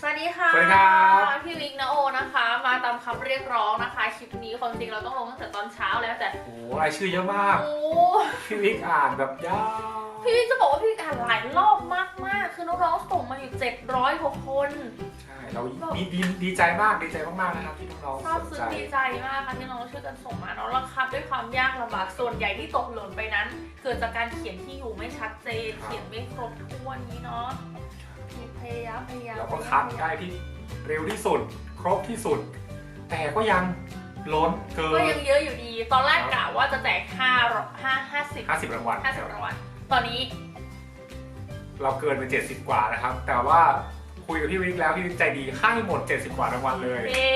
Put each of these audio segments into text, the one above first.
สวัสดีค่ะ สวัสดีครับพี่วิกนะโอนะคะ มาตามคำเรียกร้องนะคะคลิปนี้ความจริงเราต้องลงตั้งแต่ตอนเช้าแล้วแต่โอ้รายชื่อเยอะมาก โอ้พี่วิกอ่านแบบยาวพี่วิกจะบอกว่าพี่วิกอ่านหลายรอบมากๆคือน้องๆส่งมาอยู่700กว่าคน ใช่เราดีดีดีใจมากดีใจมากๆนะครับที่น้องทราบๆสนซึ้งใจดีใจมากค่ะที่น้องช่วยกันส่งมาเนาะแล้วคัดด้วยความยากลำบากส่วนใหญ่ที่ตกหล่นไปนั้น เกิดจากการเขียนที่อยู่ไม่ชัดเจน เขียนไม่ครบถ้วนนี้เนาะมีพ ยายามพยายามแล้วก็คัดได้ที่เร็วที่สุด ครบที่สุด แต่ก็ยังล้นเกิก็นยังเยอะอยู่ดี ตอนแรกกะว่าจะแจก5 5 50 50รางวัล50รางวัลตอนนี้ เราเกินไป70กว่านะครับ แต่ว่าคุยกับพี่วิกแล้วพี่วิกใจดีให้หมด 70 กว่ารางวัลเลยเย้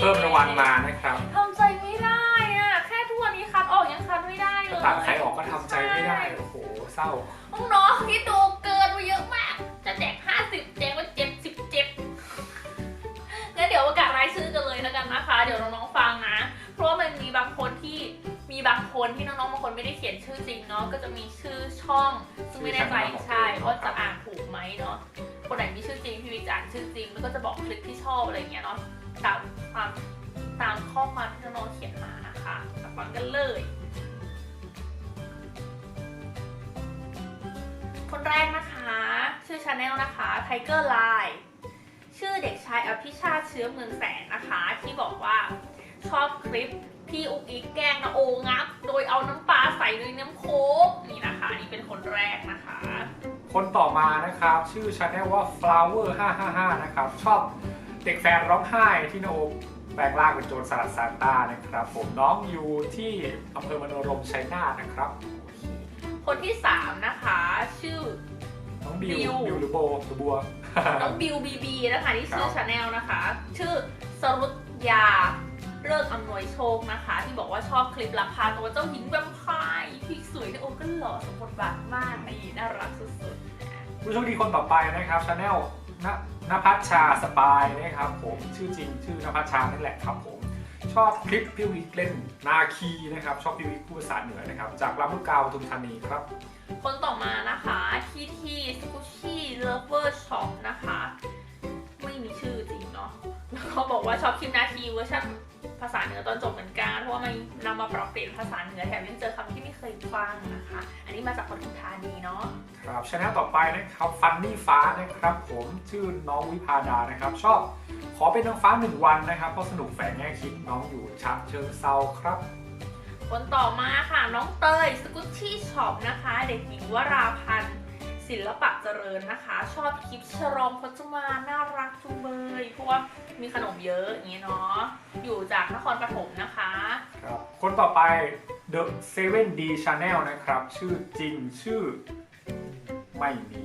เพิ่มรางวัลมานะครับทำใจไม่ได้อะแค่ทุกวันนี้คัดออกยังคัดไม่ได้เลยตัดใครออกก็ทำใจไม่ได้ โอ้โหเศร้าน้องๆที่ดูเกินมาเยอะมาก จะแจก เลยแล้วกันนะคะ เดี๋ยวน้องๆฟังนะ เพราะว่ามันมีบางคนที่มีบางคนที่น้องๆบางคนไม่ได้เขียนชื่อจริงเนาะก็จะมีชื่อช่องซึ่งไม่แน่ใจชื่อช่องใช่ของตัวเองว่าจะอ่านถูกไหมเนาะคนไหนมีชื่อจริงพี่วิจารณ์ชื่อจริงแล้วก็จะบอกคลิปที่ชอบอะไรอย่างเงี้ยเนาะตามตามตามข้อความที่น้องๆเขียนมานะคะมาฟังกันเลย คนแรกนะคะ ชื่อชาแนลนะคะ Tiger Line ชื่ อเด็กชายอภิชาติเชื้อเมืองแสนนะคะ ที่บอกว่าชอบคลิปพี่อุกอีกแกล้งนะโองับ โดยเอาน้ำปลาใส่ในน้ำโค้กนี่นะคะนี่เป็นคนแรกนะคะ คนต่อมานะครับ ชื่อชาแนลว่า flower 555 นะครับ ชอบเด็กแฟนร้องไห้ที่โนมแปลงร่างเป็นโจรสลัดซานต้านะครับ ผมน้องอยู่ที่อำเภอมโนรมชัยนาทนะครับ คนที่ 3 นะคะ ชื่อน้องบิวบิวบิวหรือโบหรือบัว น้องบิวบีบีนะคะที่ชื่อครับชาแนลนะคะ ชื่อสรุตยาเลิกอำนวยโชคนะคะ ที่บอกว่าชอบคลิปลักพาตัวเจ้าหญิงแวมไพร์พี่สวยนะโอ้ก็หล่อสมบทบาทมากนี่น่ารักสุดๆนะผู้โชคดีคนต่อไปนะครับชาแนลนนภัชชาสปายนะครับผมชื่อจริงชื่อนภัชชานั่นแหละครับผม ชอบคลิปพี่วิกเล่นนาคีนะครับ ชอบพี่วิกพูดภาษาเหนือนะครับ จากลำลูกกาปทุมธานีครับ คนต่อมานะคะที่ที่สกุชี่เลเวอร์ช็อปนะคะ ไม่มีชื่อจริงเนาะแล้วเขาบอกว่าชอบคลิปนาคีเวอร์ชัน ภาษาเหนือตอนจบเหมือนกันเพราะว่ามันนำมาปรับเปลี่ยนภาษาเหนือแถมยังเจอคำที่ไม่เคยฟังนะคะ อันนี้มาจากปทุมธานีเนาะครับชาแนลต่อไปนะครับฟันนี่ฟ้านะครับผมชื่อน้องวิพาดานะครับ ชอบขอเป็นน้องฟ้าหนึ่งวันนะครับเพราะสนุกแฝงแง่คิดน้องอยู่ฉะเชิงเซาครับคนต่อมาค่ะน้องเตยสกุชชี่ช็อปนะคะ เด็กหญิงวราพันธ์ศิลปะเจริญนะคะ ชอบคลิปฉลองพจมานน่ารักจุงเบยเพราะว่า มีขนมเยอะอย่างเงี้ยเนาะอยู่จากนครปฐมนะคะ ครับคนต่อไป The 7 D Channel นะครับ ชื่อจริงชื่อไม่มี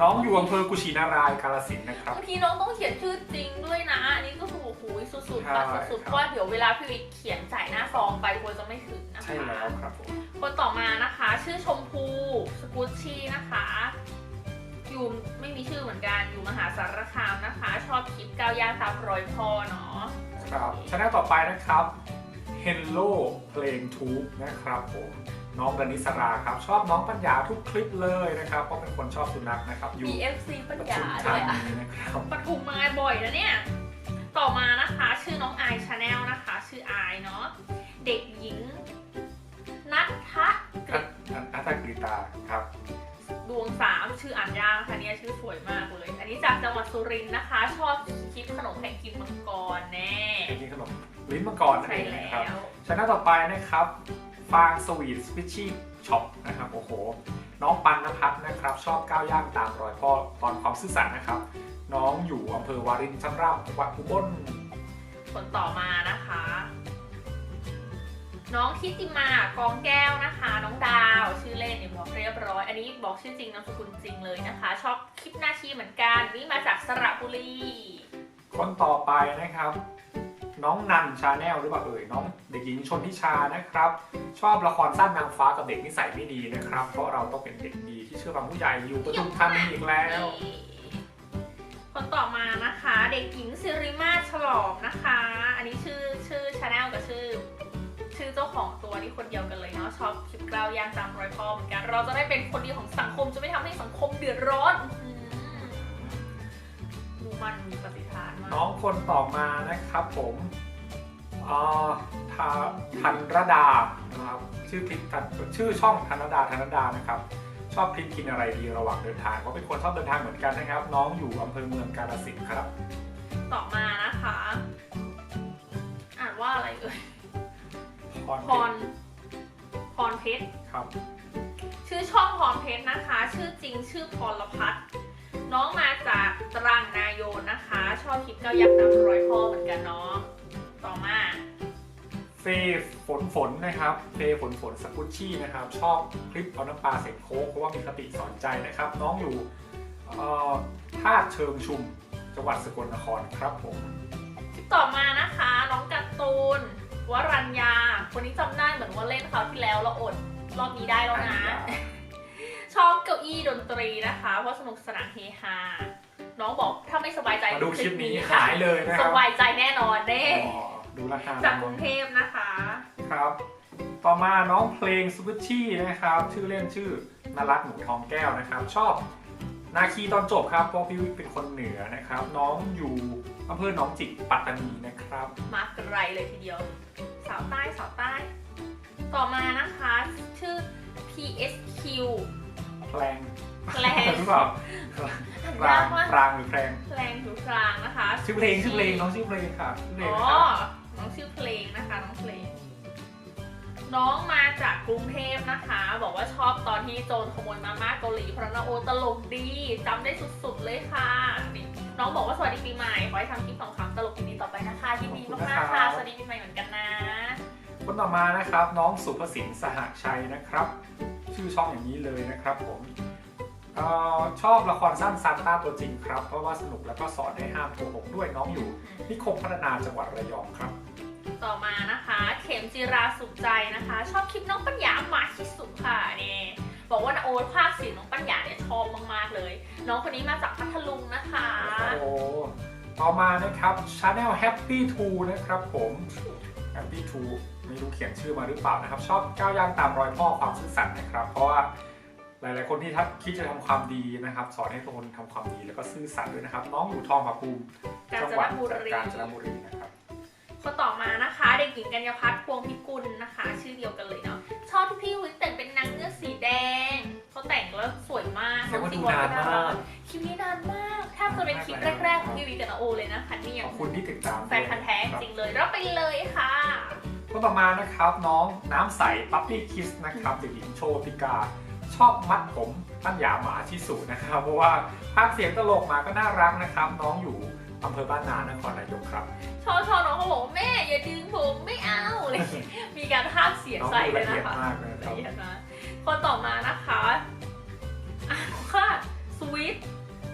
น้องอยู่อำเภอกุชินารายกาลสินธุ์นะครับ บางทีน้องต้องเขียนชื่อจริงด้วยนะ อันนี้ก็คือโอ้โหสุดๆค่ะใช่สุดๆครับ เพราะว่าเดี๋ยวเวลาพี่วิกเขียนจ่ายหน้าซองไปกลัวจะไม่ถึงนะคะ ใช่แล้วครับผม คนต่อมานะคะ ชื่อชมพูสกุชชี่นะคะ อยู่ไม่มีชื่อเหมือนกันอยู่มหาสารคามนะคะ ชอบคลิปก้าวย่างตามรอยพ่อเนาะครับช anel ต่อไปนะครับ Hello เพลงทูบนะครับผมน้องกนิสราครับ ชอบน้องปัญญาทุกคลิปเลยนะครับเพราะเป็นคนชอบสุนัขนะครับ อยู่มี FC ปัญปญาทุมด้ธาวยอะนีนะครับปทุมมาบ่อยนะเนี่ย ต่อมานะคะชื่อน้องไอชาแนลนะคะ ชื่อไอเนาะเด็กหญิงนัททะกฤษอัตตากริตาครับ ดวงสามชื่ออ่านยา สุรินทร์นะคะ ชอบคลิปขนมแข่งกินมังกรแน่เป็นกินขนมลิ้นมังกรนั่นใช่เองแล้นะครับวช anel ต่อไปนะครับฟางสวีทสปิชชี่ช็อปนะครับโอ้โห น้องปันนภัทรนะครับ ชอบก้าวย่างตามรอยพ่อตอนความซื่อสัตย์นะครับ น้องอยู่อำเภอวารินชำราบจังหวัดอุบลคนต่อมานะคะ น้องทิติมากองแก้วนะคะ น้องดาวชื่อเล่นเนี่ยบอกเรียบร้อย อันนี้บอกชื่อจริงนามสกุลจริงเลยนะคะ ชอบคลิปหน้าชีเหมือนกันนี่มาจากสระบุรีคนต่อไปนะครับ น้องนันชาแนลหรือเปล่าเอ่ยน้องเด็กหญิงชนทิชานะครับ ชอบละครสั้นนางฟ้ากับเด็กนิสัยไม่ดีนะครับ เพราะเราต้องเป็นเด็กดีที่เชื่อฟังผู้ใหญ่อยู่ปทุมธานีอีกแล้ว คนต่อมานะคะ เด็กหญิงสิริมาฉลองนะคะ อันนี้ชื่อชื่อชาแนลกับชื่อ ชื่อเจ้าของตัวนี่คนเดียวกันเลยเนาะชอบคลิปกล้าวย่างตามรอยพ่อเหมือนกัน เราจะได้เป็นคนดีของสังคมจะไม่ทำให้สังคมเดือดร้อนอื้อหือมันมีปฏิทานมากน้องคนต่อมานะครับผมเอ่อทาธันรดานะครับชื่อคลิปทันชื่อช่องธันรดาธันรดานะครับ ชอบคลิปกินอะไรดีระหว่างเดินทางเขาเป็นคนชอบเดินทางเหมือนกันนะครับ น้องอยู่อำเภอเมืองกาฬสินธุ์ครับ ต่อมา พรพรพรเพชรครับ ชื่อช่องพรเพชรนะคะ ชื่อจริงชื่อพรพัฒน์น้องมาจากตรังนายโยนนะคะ ชอบคลิปเก้ายักษ์นำรอยพ่อเหมือนกันเนาะต่อมาเฟย์ฝนฝนนะครับเฟย์ฝนฝนสกุชชี่นะครับ ชอบคลิปเอาน้ำปลาใส่โค้กเพราะว่ามีคติสอนใจนะครับ น้องอยู่เอ่อท่าตุเชิงชุมจังหวัดสกลนครครับผมคลิปต่อมานะคะ น้องการ์ตูน วรัญญา คนนี้จำได้เหมือนว่าเล่นคราวที่แล้วเราอดรอบนี้ได้แล้วนะ ชอบเก้าอี้ดนตรีนะคะ เพราะสนุกสนานเฮฮา น้องบอกถ้าไม่สบายใจมาดูคลิปนี้ค่ะหายเลยนะคสรับบายใจแน่นอนเด้อ๋อดูราคาจากกรุงเทพนะคะ ครับ ต่อมาน้องเพลงสกุชชี่นะครับ ชื่อเล่นชื่อนรัตน์หนูทองแก้วนะครับ ชอบ นาคีตอนจบครับเพราะพี่วิทย์เป็นคนเหนือนะครับ น้องอยู่อำเภอหนองจิกปัตตานีนะครับ มาไกลเลยทีเดียว สาวใต้สาวใต้ ต่อมานะคะชื่อ PSQ แพลงแพลงหรือเปล่าอ่านปรายางกมากปรางหรือแพลงแพลงอยู่กลางนะคะ ชื่อเพลงชื่อเพลงน้องชื่อเพลงค่ะชื่อเพลงอ๋อนะครับน้องชื่อเพลงนะคะน้องเพลง น้องมาจากกรุงเทพนะคะ บอกว่าชอบตอนที่โจรขโมยมาม่าเกาหลีเพราะนาโอตลกดีจำได้สุดๆเลยค่ะนี่น้องบอกว่าสวัสดีปีใหม่ขอให้ทำคลิปสองครั้งตลกดีๆต่อไปนะคะยินดีมากๆค่ะสวัสดีปีใหม่เหมือนกันนะ คนต่อมานะครับ น้องสุภสินสหชัยนะครับ ชื่อช่องอย่างนี้เลยนะครับ ผมเอ่อชอบละครสั้นซานต้าตัวจริงครับ เพราะว่าสนุกแล้วก็สอนให้ห้ามโกหกด้วยน้องอยู่นิคมพัฒนาจังหวัดระยองครับ ต่อมานะคะ เข็มจิราสุขใจนะคะ ชอบคลิปน้องปัญญามาที่สุดค่ะนี่บอกว่านาโอภาคเสียงน้องปัญญาเนี่ยชอบมากๆเลย น้องคนนี้มาจากพัทลุงนะคะ โอ้โหต่อมานะครับ Channel Happy to นะครับผม Happy to ไม่รู้เขียนชื่อมาหรือเปล่านะครับ ชอบก้าวย่างตามรอยพ่อความซื่อสัตย์นะครับ เพราะว่าหลาย ๆ คนที่ทักคิดจะทำความดีนะครับ สอนให้ทุกคนทำความดีแล้วก็ซื่อสัตย์ด้วยนะครับ น้องอยู่ทองผาภูมิกาญจัจหวัดนบุรีกาญจนบุรีนะ ครับคนต่อมานะคะเด็กหญิงกัญญาพัฒน์พวงพิกุลนะคะ ชื่อเดียวกันเลยเนาะชอบที่พี่วิทย์แต่งเป็นนางเงือกสีแดงเขาแต่งแล้วสวยมากแสดงว่าองดูซีวนานก็มากคลิปนี้นานมากแทบจะเป็นคลิปแรกๆของพี่วิทย์กับนาโอเลยนะคะนี่ขยังอบคุณที่ติดตามแฟนพันธ์แท้จริงเลยรับไปเลยค่ะคนต่อมานะครับน้องน้ำใสปั๊ปปี้คิสนะครับเด็กหญิงโชติกาชอบมัดผมตั้นหยาหมาชิสุนะครับ เพราะว่าภาคเสียงตลกมาก็น่ารักนะครับ น้องอยู่ อำเภอบ้านนานครนายกครับชอบชอบน้องเขาบอกว่าแม่อย่าดึงผมไม่เอาเลย มีการพากย์เสียงน้องใส่ดูเลละยเอียนะดคะมากเลยนะคละรับเอียดนะคนต่อมานะคะอ้าวค่ะสวิต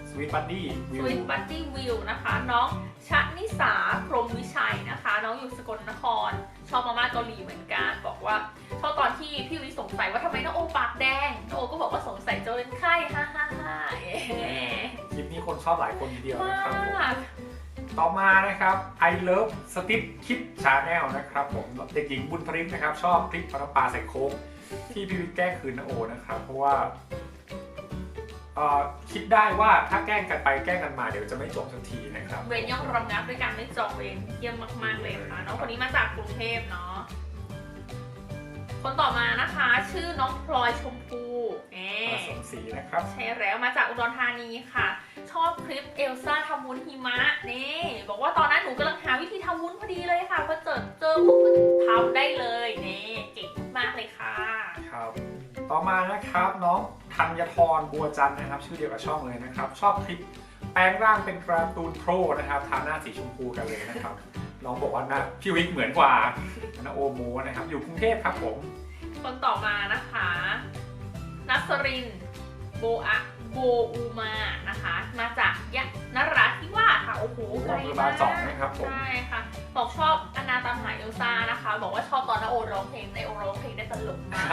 สวีทบัดดี้วิสววิตบัตตี้วิวนะคะ น้องชะนิสาพรหมวิชัยนะคะ น้องอยู่สกลนคร ชอบมาม่าเกาหลีเหมือนกัน บอกว่าชอบตอนที่พี่วิสงสัยว่าทำไมน้องโอปากแดงน้องโอก็บอกว่าสงสัยจะเป็นไข้ฮ่าฮ่าฮ่าเอ๊ะคลิปนี้คนชอบหลายคนทีเดียวมนะครับผมาก ต่อมานะครับ I love Steve Kid Channel นะครับผมเด็กหญิงบุญทริปนะครับ ชอบคลิปปลาปลาใส่โค้กที่พี่วิทย์แกล้งคืนนโอนะครับ เพราะว่าเอ่อคิดได้ว่าถ้าแกล้งกันไปแกล้งกันมาเดี๋ยวจะไม่จบสักทีนะครับเว้นย่องรำงับด้วยการไม่จองเวรเยี่ยมมากๆเลยค่ะน้องคนนี้มาจากกรุงเทพเนาะคนต่อมานะคะ ชื่อน้องพลอยชมพูเอ๊ผสมสีนะครับใช่แล้วมาจากอุดรธานีค่ะ ชอบคลิปเอลซ่าทำวุ้นหิมะนี่ บอกว่าตอนนั้นหนูกำลังหาวิธีทำวุ้นพอดีเลยค่ะพอเจอเจอปุ๊บก็ทำได้เลยนี่เก่งมากเลยค่ะ ครับ ต่อมานะครับน้องธัญทรบัวจันทร์นะครับ ชื่อเดียวกับช่องเลยนะครับ ชอบคลิปแปลงร่างเป็นการ์ตูนโปรนะครับทาหน้าสีชมพูกันเลยนะครับ น้องบอกว่าหน้าพี่วิกเหมือนกว่านะโอโมนะครับ อยู่กรุงเทพครับผม คนต่อมานะคะนัสรินโบอะ โบอูมานะคะ มาจากยะนราธิวาสค่ะโอ้โหไกลโรงพยามาบาลกสองนะครับผมใช่ค่ะบอกชอบอนาตามหาเอลซ่านะคะ บอกว่าชอบตอนนาโอร้องเพลงในโอร้องเพลงได้ตลกมาก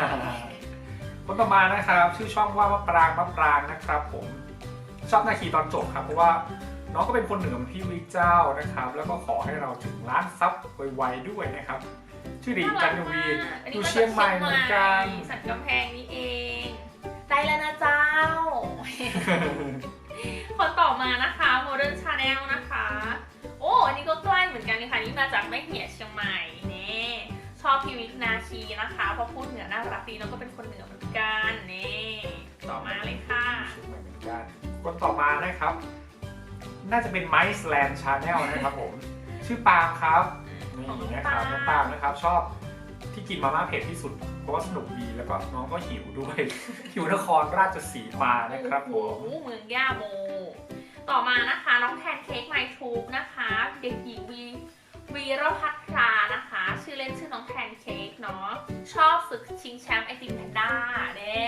คนต่อมานะครับ ชื่อช่องว่ามะปรางมะปรางนะครับ ผมชอบนาคีตอนจบครับเพราะว่าน้องก็เป็นคนเหนือเหมือนพี่วิกเจ้านะครับ แล้วก็ขอให้เราถึงล้านซับไวๆด้วยนะครับ ชื่อดีจันทวีอันอนี้ยู่มาเชียงใหม่เหมือนกันสันกำแพงนี่เอง ได้แล้วนะเจ้า คนต่อมานะคะโม Modern Channel นะคะ โอ้อันนี้ก็ใกล้เหมือนกันนี่ค่ะนี่มาจากแม่เหี่ยเชียงใหม่นี่ชอบพิวิกนาชีนะคะเพราะพูดเหนือน่ารักดีแล้วก็เป็นคนเหนือเหมือนกันนี่ต่อมาเลยค่ะเชียงใหม่เหมือนกันคนต่อมานะครับ น่าจะเป็นไมซ์แลนด์ชาแนลนะครับผม ชื่อปาล์มครับนี่นะครับน้องปาล์มนะครับ ชอบ ที่กินมาม่าเผ็ดที่สุด เพราะว่าสนุกดีแล้วก็น้องก็หิวด้วยหิวนครราชสีมานะครับผมโอ้โหเมืองย่าโม ต่อมานะคะน้องแพนเค้กไมทูบนะคะเด็กหญิงวีวีรพัทรานะคะ ชื่อเล่นชื่อน้องแพนเค้กเนาะชอบศึกชิงแชมป์ไอติมแพนด้าเด้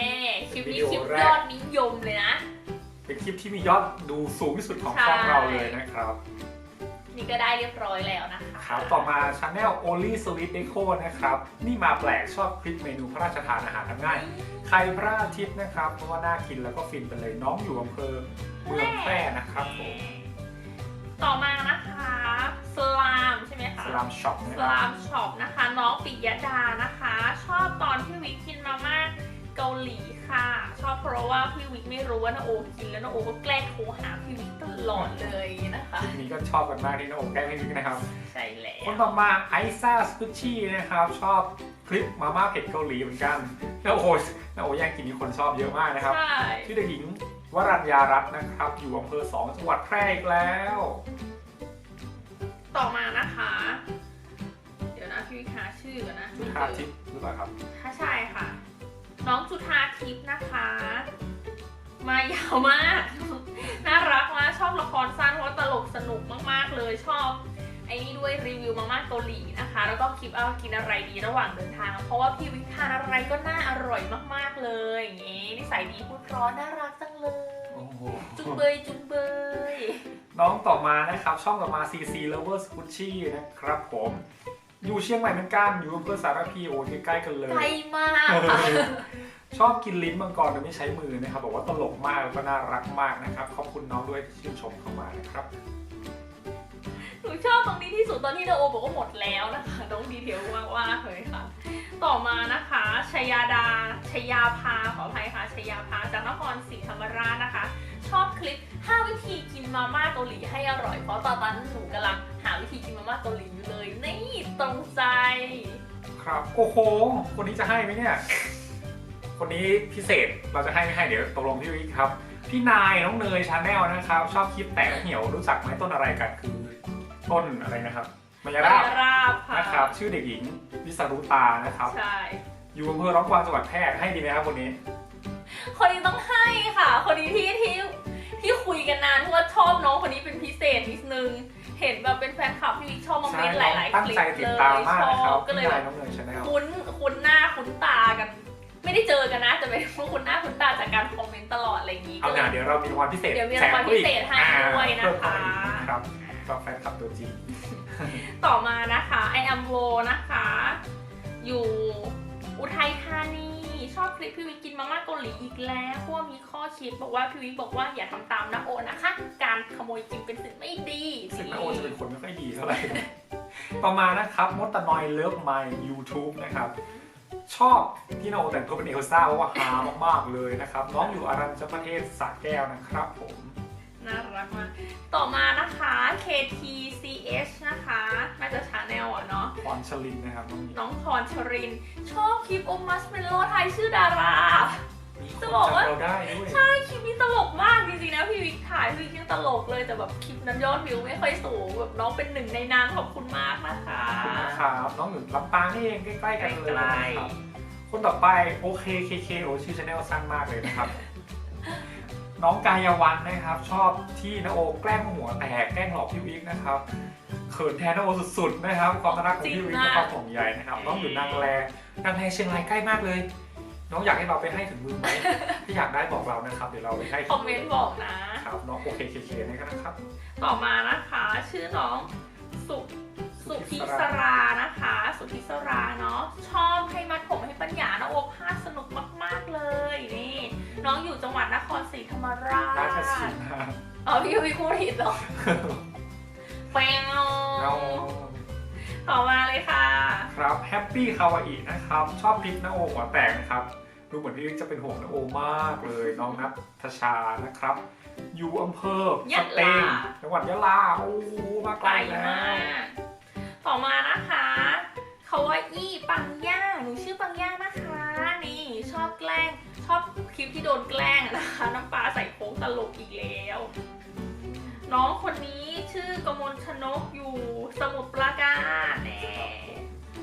คลิปนี้คลิปยอดนิยมเลยนะ เป็นคลิปที่มียอดดูสูงที่สุดของช่องเราเลยนะครับ นี่ก็ได้เรียบร้อยแล้วนะคะครับต่อมาชาแนล Only Sweet Deco นะครับ นี่มาแปลกชอบคลิปเมนูพระราชทานอาหารทำง่ายไข่พระอาทิตย์นะครับเพราะว่าน่ากินแล้วก็ฟินไปเลยน้องอยู่อำเภอเมืองแพร่นะครับผมต่อมานะคะสลามใช่ไหมคะสลามช็อปนะสครับลามช็อปนะคะ น้องปิยดานะคะ ชอบตอนพี่วิกกินมาม่า เกาหลีค่ะ ชอบเพราะว่าพี่วิกไม่รู้ว่านาโอกินแล้วนาโอก็แกล้งโทรหาพี่วิกตลอดเลยนะคะคลิปนี้ก็ชอบกันมากที่น้องโอแก้ไม่มิกนะครับ ใช่แล้คนวต่อมาไอซ่าสกุชชี่นะครับ ชอบคลิปมาม่าเผ็ดเกาหลีเหมือนกันแล้วโอ้โหน้าโอแย่งกินนี่คนชอบเยอะมากนะครับใช่ชื่อเด็กหญิงวรัญญารัตน์นะครับ อยู่อำเภอสองจังหวัดแพร่อีกแล้ว ต่อมานะคะ เดี๋ยวนะพี่วิกหาชื่อกันนะจุธาทิพย์หรือเปล่าครับถ้าใช่ค่ะ น้องจุธาทิพย์นะคะ มายาวมาก น่ารักมากชอบละครสั้นเพราะว่าตลกสนุกมากๆเลยชอบไอ้นี่ด้วยรีวิวมาม่าเกาหลีนะคะ แล้วก็คลิปเอากินอะไรดีระหว่างเดินทาง เพราะว่าพี่วิกทานอะไรก็น่าอร่อยมากๆเลยอย่างงี้นิสัยดีพูดเพราะน่ารักจังเลยโอ้โหจุงเบยจุงเบยน้องต่อมานะครับ ช่องต่อมา CC Lovers Gucci นะครับผม อยู่เชียงใหม่เหมือนกันอยู่อำเภอสารพีโอ้ยใกล้ๆกันเลย ไกลมากค่ะชอบกินลิ้นมังกรโดยไม่ใช้มือนะครับ บอกว่าตลกมากแล้วก็น่ารักมากนะครับ ขอบคุณน้องด้วยที่ชื่นชมเข้ามานะครับหนู ชอบตรงนี้ที่สุดตอนที่เดโอบอกว่าหมดแล้วนะคะน้องดีเทลมากว่าเลยค่ะ ต่อมานะคะชยาดาชยาภาขออภัยค่ะชยาภาจากนครศรีธรรมราชนะคะ ชอบคลิป 5 วิธีกินมาม่าเกาหลีให้อร่อย เพราะตอนนั้นหนูกำลังหาวิธีกินมาม่าเกาหลีอยู่เลยนี่ตรงใจ ครับโอ้โห คนนี้จะให้ไหมเนี่ย คนนี้พิเศษเราจะให้ไม่ให้เดี๋ยวตกลงที่วิครับ พี่นายน้องเนยชาแนลนะครับ ชอบคลิปแตกเหี่ยวรู้จักไหมต้นอะไรกันคือ ต้นอะไรนะครับมายาราบราบค่ะนะครับ ชื่อเด็กหญิงวิสรุตานะครับใช่อยู่อำเภอร้องกวางจังหวัดแพร่ให้ดีไหมครับคนนี้ คนนี้ต้องให้ค่ะ คนนี้ที่ที่ที่คุยกันนานเพราะว่าชอบน้องคนนี้เป็นพิเศษนิดนึง เห็นแบบเป็นแฟนคลับพี่วิกชอบมาใช่เมนต์หน้องลายๆตั้งคลิปใจติดตามมากชนะคอรับบก็พี่เลยแบนายบน้องเนยชาแนลคุ้นคุ้นหน้าคุ้นตากันไม่ได้เจอกันนะแต่เป็นพวกคุ้นหน้าคุ้นตาจากการคอมเมนต์ตลอดอะไรอย่างนี้เอาก็เลงานยเดี๋ยวเรามีรางวัลพิเศษเดี๋ยวมีรางวัลพิเศษให้แถมด้วยนะคะ เพิ่มเข้ามาอีกนะครับก็แฟนคลับตัวจริง ต่อมานะคะ I am Wo นะคะ อยู่อุทัยธานีชอบคลิปพี่วิกกินมาม่าเกาหลีอีกแล้วเพราะว่ามีข้อคิดบอกว่าพี่วิกบอกว่าอย่าทำตามนะโอนะคะ การขโมยกินเป็นสิ่งไม่ดีสึกนาโอจะเป็นคนไม่ค่อยดีเท่าไหร่ ต่อมานะครับมดตะนอยเลิฟไม YouTube นะครับ ชอบที่นาโอแต่งตัวเป็นเอลซ่าเพราะว่าฮามากๆเลยนะครับ น้องอยู่อารัญญประเทศสระแก้วนะครับผม น่ารักมาก ต่อมานะคะ KTCH นะคะน่าจะชาแนลอะเนาะ พรชลินนะครับน้องนี้น้องพรชริน ชอบคลิปโอมัสเมโลไทยชื่อดารา มีคนจะบอกว่าจำเราได้ด้วยใช่คลิปนี้ตลกมากจริงๆนะพี่วิกถ่ายพี่วิกยังตลกเลยแต่แบบคลิปนั้นยอดวิวไม่ค่อยสูงแบบน้องเป็นหนึ่งในนั้นขอบคุณมากนะคะขอบคุณนะครับน้องอยู่ลำปางนี่เองใกล้ๆกันเลยใกล้นะครับคนต่อไปโอเคเคเคโอชื่อชาแนลสั้นมากเลยนะครับ น้องกายวันนะครับ ชอบที่นาโอแกล้งหัวแตกแกล้งหลอกพี่วิกนะครับเขินแทนนาโอสุดๆนะครับความน่ารักของพี่วิกและความห่วงใยนะครับน้องอยู่นางแลนางแลเชียงรายใกล้มากเลย น้องอยากให้เราไปให้ถึงมือไหมถ้าอยากได้บอกเรานะครับเดี๋ยวเราไปให้คอมเมนต์บอกนะครับน้องโอเคเคเคนะครับ ต่อมานะคะ ชื่อน้องสุสุพิสรานะคะ สุพิสราเนาะชอบให้มัดผมให้ปัญญานะโอภาสสนุกมากๆเลย นี่น้องอยู่จังหวัดนครศรีธรรมราชราชสีมาอ๋อพี่วิพูดผิดเหรอแปงเอาต่อมาเลยค่ะ ครับแฮปปี้คาวาอินะครับ ชอบคลิปนาโอหัวแตกนะครับ ดูเหมือนพี่วิกจะเป็นห่วงนะโอมากเลย น้องนัทชานะครับ อยู่อำเภอยะสเตงลาจังหวัดยะลา โอ้โหมาไกไกลลแล้วมาก ลิปที่โดนแกล้งนะคะ น้ำปลาใส่โค้งตลกอีกแล้ว น้องคนนี้ชื่อกมลชนกอยู่สมุทรปราการแน่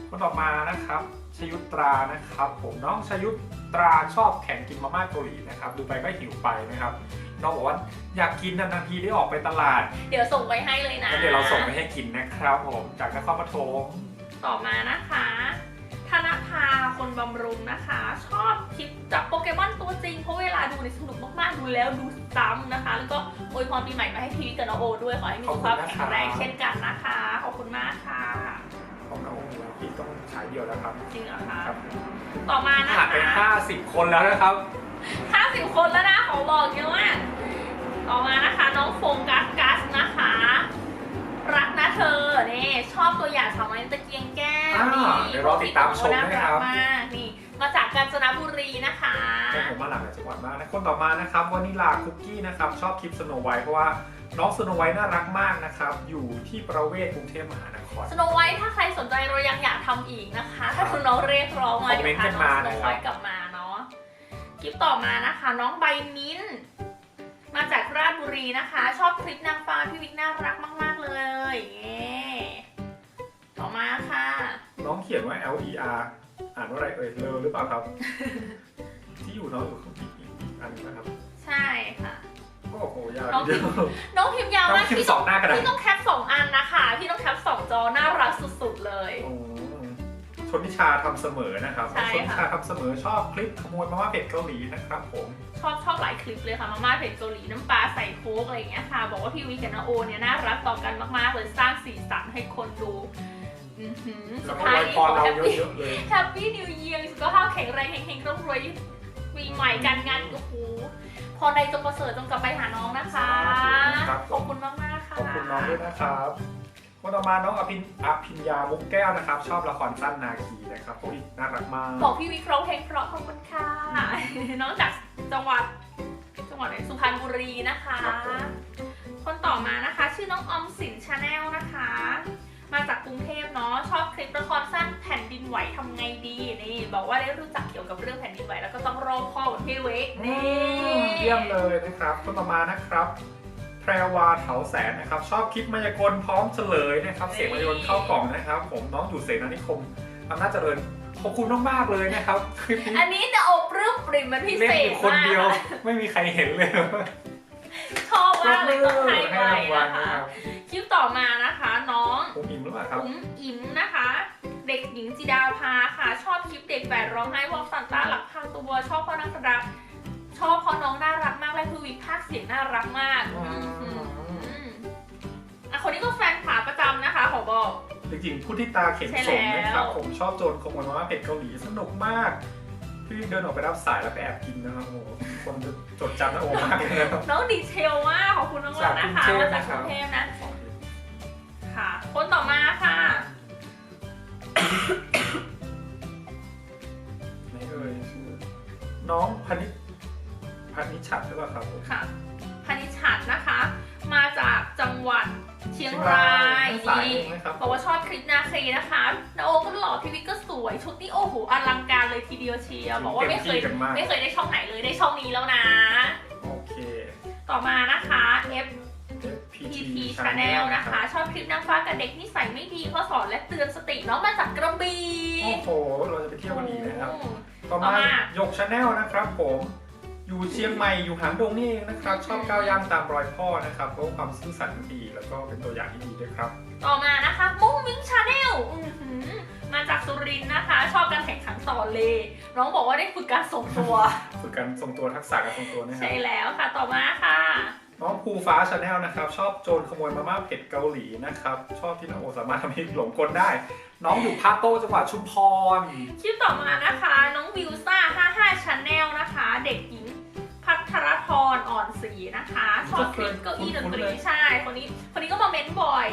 คนต่อมานะครับชยุตรานะครับ ผมน้องชยุตราชอบแข่งกินมาม่าเกาหลีนะครับ ดูไปก็หิวไปนะครับน้องบอกว่าอยากกินนานๆทีได้ออกไปตลาด เดี๋ยวส่งไปให้เลยนะแล้วเดี๋ยวเราส่งไปให้กินนะครับผมจากนครปฐมต่อมานะคะธนภาคนบำรุงนะคะ ชอบคลิปจับโปเกมอนตัวจริง เพราะเวลาดูในยสนุกมากๆ ดูแล้วดูซ้ำนะคะ แล้วก็อวยพรปีใหม่มาให้พีวิทกับน้องโอด้วย ขอให้มีสุขภาพแข็งแรงเช่นกันนะคะ ขอบคุณมากค่ะของน้องแล้วพี่ต้องฉายเดียวแล้วครับ จริงเหรอคะครับต่อมานะผ่านไปคะ50 คนแล้วนะครับ 50 คนแล้วนะขอบอกเยอะมากต่อมานะคะ น้องโฟกัสกัสนะคะรักนะ เธอนี่ชอบตัวอย่างสาวน้อยตะเกียงแก้วอ่านี่เดี๋ยวรอติดตามชมนะครับ น่ารักมากนี่มาจากกาญจนบุรีนะคะแต่ผมมาหลากหลายจังหวัดมากนะคนต่อมานะครับวานิลาคุกกี้นะครับชอบคลิปสโนไวท์เพราะว่าน้องสโนไวท์น่ารักมากนะครับอยู่ที่ประเวศกรุงเทพมหานคร สโนไวท์ถ้าใครสนใจเรายังอยากทำอีกนะคะ ถ้าคุณน้องเรียกร้องมาคอมเดี๋เมยนวต์พากันน้มาองสโนนะคไวรับท์กลับมาเนาะคลิปต่อมานะคะ น้องใบมิ้นท์มาจากราชบุรีนะคะ ชอบคลิปนางฟ้าพี่วิกน่ารักมากๆเลยเย้ต่อมาค่ะ น้องเขียนว่า L E R อ่านว่าอะไรเอ่ยเลอหรือเปล่าครับ ที่อยู่น้องอยู่ข้างอีกอีกอันนึงนะครับ ใช่ค่ะ โอ้โหยาวน้อง เดียว น้องพิมพ์ยาวน้องมากพิมพ์พี่สต้อองงหน้ากระดาษพี่ต้องแคปสองอันนะคะ พี่ต้องแคปสองจอน่ารักสุดๆเลย โอ้ชนทิชาทำเสมอนะครับ ใช่ชนทิค่ะชาทำเสมอชอบคลิปขโมยมาม่าเผ็ดเกาหลีนะครับผมช อบชอบหลายคลิปเลยค่ะมาม่าเผ็ดเกาหลีน้ำปลาใส่โค้กอะไรอย่างเงี้ยค่ะ บอกว่าพี่วิกกับนาโอเนี่ยน่ารักต่อกันมากๆเลยสร้างสีสันให้คนดูอื้อหือสุแล้ดวก็ท้ายไว้นี้พขรอเราแฮปปี้เยอะๆเลยแฮปปี้นิวเยียร์สุขภาพแข็งแรงเฮงๆร่ำรวยปีใหม่การงานโอ้โหพอใดจงประเสริฐจงกลับไปหาน้องนะคะครับขอบคุณมากๆค่ะ ขอบคุณน้องด้วยนะครับ คนต่อมาน้องอภินอภิญญามุกแก้วนะครับ ชอบละครสั้นนาคีนะครับโอ้ยน่ารักมากบอกพี่วิเคราะห์เพลงเพราะขอบคุณค่ะน้องจากจังหวัดจังหวัดไหนสุพรรณบุรีนะคะครับผมคนต่อมานะคะ ชื่อน้องออมสินชาแนลนะคะ มาจากกรุงเทพเนาะชอบคลิปละครสั้นแผ่นดินไหวทำไงดีนี่บอกว่าได้รู้จักเกี่ยวกับเรื่องแผ่นดินไหวแล้วก็ต้องรอบคอบเหมือนพี่เวกอืนี่มเยี่ยมเลยนะครับ คนต่อมานะครับ แพรวาเถาแสนนะครับ ชอบคลิปมายากลพร้อมเฉลยนะครับ เสียงมายากลเข้ากล่องนะครับ ผมน้องอยู่เสนานิคมอำนาจเจริญขอบคุณมากๆเลยนะครับคลิปนี้อันนี้จะอบปลื้มปริ่มมันพิเล่นเศอษยู่คนมากเดียวไม่มีใครเห็นเลยชอบมากเลยต้องให้ให้ไว้รางวัลนะนะคะครับคลิปต่อมานะคะ น้อง ผมอิมหรือเปล่าครับ อุ๋มอิ๋มนะคะ เด็กหญิงจิดาภาค่ะ ชอบคลิปเด็กแฝดร้องไห้เพราะซันต้าหลักพาตัวชอบเพราะนักแสดง ชอบเพราะน้องน่ารักมากและคือวิพากษ์เสียงน่ารักมากอืมอืมอืมอะคนนี้ก็แฟนขาประจำนะคะขอบอก จริงๆผู้ที่ตาเข็มใช่สมนะครับแล้วผมชอบโจรขโมยมาม่าเผ็ดเกาหลีสนุกมากพี่เดินออกไปรับสายแล้วไปแอบกินนะครับโอ้โหคนจะจดจำนะโอมากเลยนะครับ น้องดีเทลมากขอบคุณน้องๆนะคะจากกรุงเทพมาจากกรุงเทพนะ ค่ะ คนต่อมาค่ะไหนเอ่ยชื่อน้องพนิ ชพนิชัดหรือเปล่าครับผม ค่ะพนิชัดนะคะ มาจากจังหวัดเชียงรายสายเองนะครับ บอกว่าชอบคลิปนาคีนะคะนาโอก็หล่อพี่วิกก็สวย ชุดนี้โอ้โหอลังการเลยทีเดียวเชียร์บอกว่าไม่เคยต็ที่กันมากไม่เคยได้ช่องไหนเลยได้ช่องนี้แล้วนะ โอเค ต่อมานะคะ F FPT PT Channel นะคะ ชอบคลิปนางฟ้ากับเด็กนิสัยไม่ดีเพราะสอนและเตือนสติน้องมาจากกระบี่โอ้โห เราจะไปเที่ยวกันอีกนะครับโอ้ต่อต่อมามาหยกชาแนลนะครับผม อยู่เชียงใหม่อยู่หางดงนี่เองนะครับ ชอบก้าวย่างตามรอยพ่อนะครับเพราะความซื่อสัตย์ดีแล้วก็เป็นตัวอย่างที่ดีด้วยครับ ต่อมานะคะมุ้งมิ้งชาแนลมาจากสุรินทร์นะคะ ชอบการแข่งขันต่อเลน้องบอกว่าได้ฝึกการส่งตัว ฝึกการทรงตัวทักษะการทรงตัวนะครัใช่บแล้วค่ะต่อมาค่ะน้องภูฟ้าชาแนลนะครับ ชอบโจรขโมยมาม่าเผ็ดเกาหลีนะครับ ชอบที่น้องโอสามารถทำให้หลงกลได้ น้องอยู่พาโต้จังหวัดชุมพรคลิปต่อมานะคะ น้องวิวซ่า55 Channel นะคะ เด็กหญิง พัทรพรอ่อนศรีนะคะชอบคลิปเก้าอี้ดนตรีใช่คนนี้คนนี้ก็มาเม้นบ่อย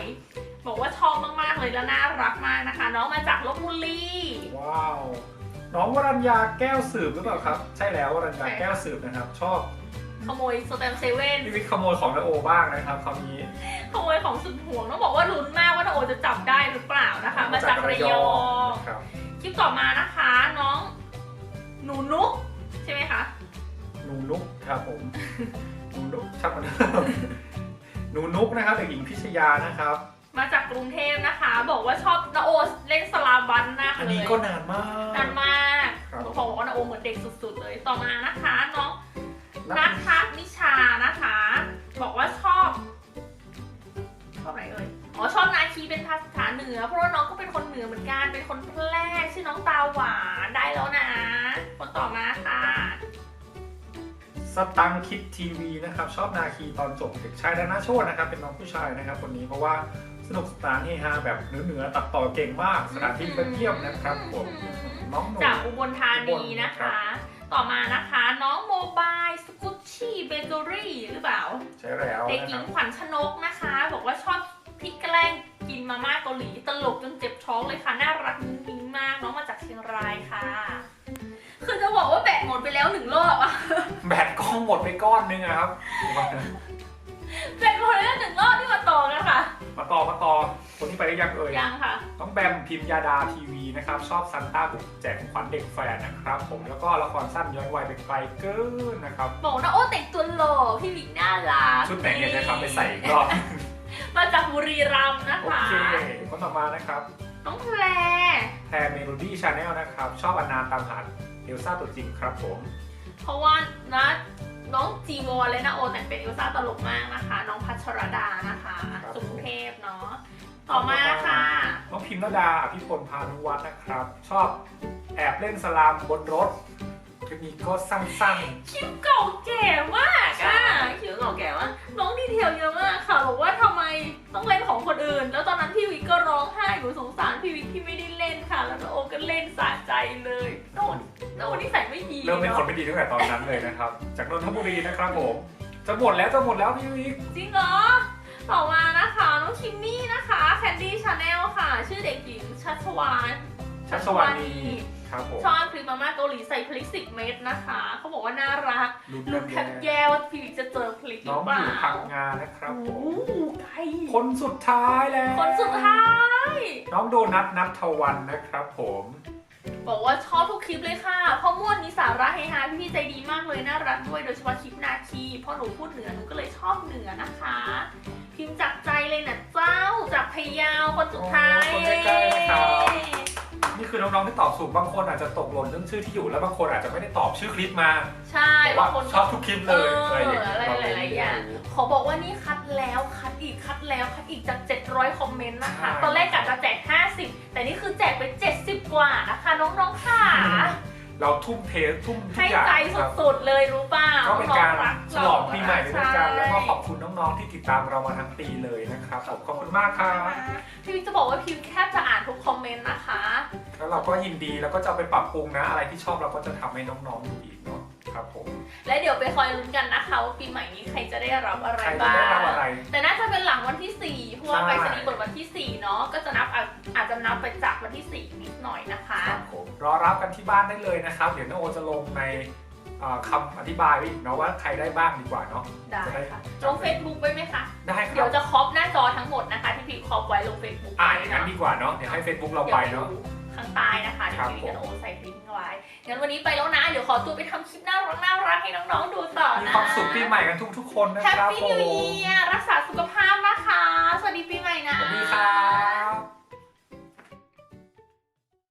บอกว่าชอบมากๆเลยแล้วน่ารักมากนะคะ น้องมาจากลบบุรีว้าว น้องวรัญญาแก้วสืบหรือเปล่าครับ ใช่แล้ววรัญญาแก้วสืบนะครับ ชอบขโมยสแตมเซเว่นพี่วิทย์ขโมยของนาโอบ้างนะครับคราวนี้ขโมยของสุดห่วงต้องบอกว่าลุ้นมากว่านาโอจะจับได้หรือเปล่านะคะ มาจากระยองนะครับคลิปต่อมานะคะ น้องหนูนุกใช่ไหมคะห นูนุกครับผมหนูนุกช่างมันหนูนุกนะครับเด็กหญิงพิชยานะครับ มาจากกรุงเทพนะคะ บอกว่าชอบนาโอเล่นสลาบันมากอันเลนี้ยก็นานมากนานมากครับหนูบอกว่านาโอเหมือนเด็กสุด ๆ เลยต่อมานะคะน้อง นันัททพัฒนิชานะคะ บอกว่าชอบชอบอะไรเอ่ยอ๋อชอบนาคีเป็นภาษาเหนือ เพราะว่าน้องก็เป็นคนเหนือเหมือนกันเป็นคนแพร่ชื่อน้องตาหวานได้แล้วนะ คนต่อมาค่ะ สตังคิดทีวีนะครับชอบนาคีตอนจบเด็กชายดานาโชตนะครับเป็นน้องผู้ชายนะครับคนนี้เพราะว่าสนุกสนานเฮฮาแบบเนื้อๆตัดต่อเก่งมากสถานที่ก็เยี่ยมนะครับผมน้องหนูจากอุบลธานีนะคะ ต่อมานะคะน้องโมบายสกุชชี่เบเกอรี่หรือเปล่า ใช่แล้วเด็กนะหคญิรังบขวัญชนกนะคะ บอกว่าชอบพริกแกล้งกินมาม่าเกาหลีตลกจนเจ็บท้องเลยค่ะ น่ารักมุ้งมิ้งมากน้องมาจากเชียงรายค่ะ คือจะบอกว่าแบตหมดไปแล้วหนึ่งรอบอะ แบตกล้องหมดไปก้อนนึงอะครับแบตหมดไปแล้วหนึ่งรอบที่มาต่อกันค่ะ มาต่อมาต่อคนที่ไปได้ยังเอ่ย ยังค่ะน้องแบมพิมยาดาทีวีนะครับ ชอบซันต้าบุกแจกของขวัญเด็กแฟนนะครับ ผมแล้วก็ละครสั้นย้อนวัยไปไกลเกินนะครับ บอกนะโอ้แต่งตัวหล่อพี่วิกน่ารักชุดแต่งเนี่ยจะทำไปใส่อีกรอบมาจากบุรีรัมย์นะโอคะ เคคนต่อมานะครับ น้องแพรแพรเมโลดี้ชาแนลนะครับ ชอบอนาตามหาเอลซ่าตัวจริงครับผม เพราะว่านะ น้องจีวอนและนะโอแต่งเป็นเอลซ่าตลกมากนะคะ น้องพัชรดานะคะสุกรุงเทพเนาะต่อมาค่ะ น้องพิมพ์นดาอภิพลพานุวัฒน์นะครับ ชอบแอบเล่นสลามบนรถคลิปนี้ก็สั้นคลิปเก่าแก่มากอะคลิปเก่าแก่มากน้องดีเทลเยอะมากค่ะบอกว่าทำไมต้องเล่นของคนอื่น แล้วตอนนั้นพี่วิกก็ร้องไห้หนูสงสารพี่วิกที่ไม่ได้เล่นค่ะ แล้วน้องโอก็เล่นสะใจเลยโน่ นโน่นนิสัยไม่ดีๆเริ่มเป็นคนเนาะไม่ดีตั้งแต่ตอนนั้นเลยนะครับ จากนนทบุรีนะครับผมจะหมดแล้วจะหมดแล้วพี่วิกจริงเหรอต่อมานะคะน้องคิมมี่นะคะแคนดี้ชาแนลค่ะ ชื่อเด็กหญิงชัชวานชัชวานีครับผมชอบคลิปมาม่าเกาหลีใส่พริกสิบเม็ดนะคะ เขาบอกว่าน่ารักลุ้นลุ้นแทกันบแย่แย่ว่าพี่วิกจะเจอพริกหน้รือองเปอล่ายู่พังงานนะครับผโอ้มโหไกลคนสุดท้ายแล้ว คนสุดท้าย น้องโดนัทนัททวันนะครับผม บอกว่าชอบทุกคลิปเลยค่ะเพราะม่วนมีสาระเฮฮาพี่ใจดีมากเลยน่ารักด้วยโดยเฉพาะคลิปนาคีเพราะหนูพูดเหนือหนูก็เลยชอบเหนือนะคะ พิมพ์จากใจเลยนะเจ้าจากพะเยาวคนสุดท้าย โอ้คนใกล้ๆนะครับ นี่คือน้องๆที่ตอบถูกบางคนอาจจะตกหล่นเรื่องชื่อที่อยู่แล้วบางคนอาจจะไม่ได้ตอบชื่อคลิปมาใช่แต่บาว่างคนชอบทุกคลิปเลยเอออะไรอย่างเงี้ยอะไรหลายๆอย่างขอบอกว่านี่คัดแล้วคัดอีกคัดแล้วคัดอีกจาก 700 คอมเมนต์นะคะ ตอนแรกกะจะแจก 50 แต่นี่คือแจกไป 70 กว่านะคะน้องๆค่ะ เราทุ่มเททุ่มทุให้กอย่างใจครับ สุดๆเลยรู้เปล่าก็เป็นการน้องฉลองปีใหม่ไปด้วยกันใช่แล้วก็ขอบคุณน้องๆที่ติดตามเรามาทั้งปีเลยนะครับขอบขอบคุณมากครับ พี่วิกจะบอกว่าพิมพ์แคบจะอ่านทุกคอมเมนต์นะคะ แล้วเราก็ยินดีแล้วก็จะเอาไปปรับปรุงนะ อะไรที่ชอบเราก็จะทำให้น้องๆดูอีกเนาะ ครับผม และเดี๋ยวไปคอยลุ้นกันนะคะว่าปีใหม่นี้ใครจะได้รับอะไรใครจะบ้าได้รับงอะไร แต่น่าจะเป็นหลังวันที่ 4 เพราะว่าใช่ ไปสนีย์เปิดวันที่ 4 เนาะ ก็จะนับอาจอาจจะนับไปจากวันที่ 4 นิดหน่อยนะคะ ครับผมรอรับกันที่บ้านได้เลยนะครับ เดี๋ยวน้าโอจะลงในเอ่อคำอธิบายไว้อีกเนาะว่าใครได้บ้างดีกว่าเนาะ ได้จะได้ค่ะ ลง Facebook ไว้ไหมคะ ได้คเดี๋รัยวบจะครอบหน้าจอทั้งหมดนะคะ ที่พิมพ์ครอบไว้ลง Facebook อ่าอย่างนั้นดีกว่าเนาะเดี๋ยวให้ Facebook เราไปเนาะดี๋ยวดูข้างใต้นะคะเดี๋ยวครับพิมพ์กันโอใส่ลิงก์ไว้ งั้นวันนี้ไปแล้วนะ เดี๋ยวขอตัวไปทำคลิปน่ารักน่ารักให้น้องๆดูต่อนะมีความสุขปีใหม่กันทุกทุกคนนะครับแฮปปี้นิวมเยียร์รักษาสุขภาพนะคะ สวัสดีปีใหม่นะ สวัสดีครับ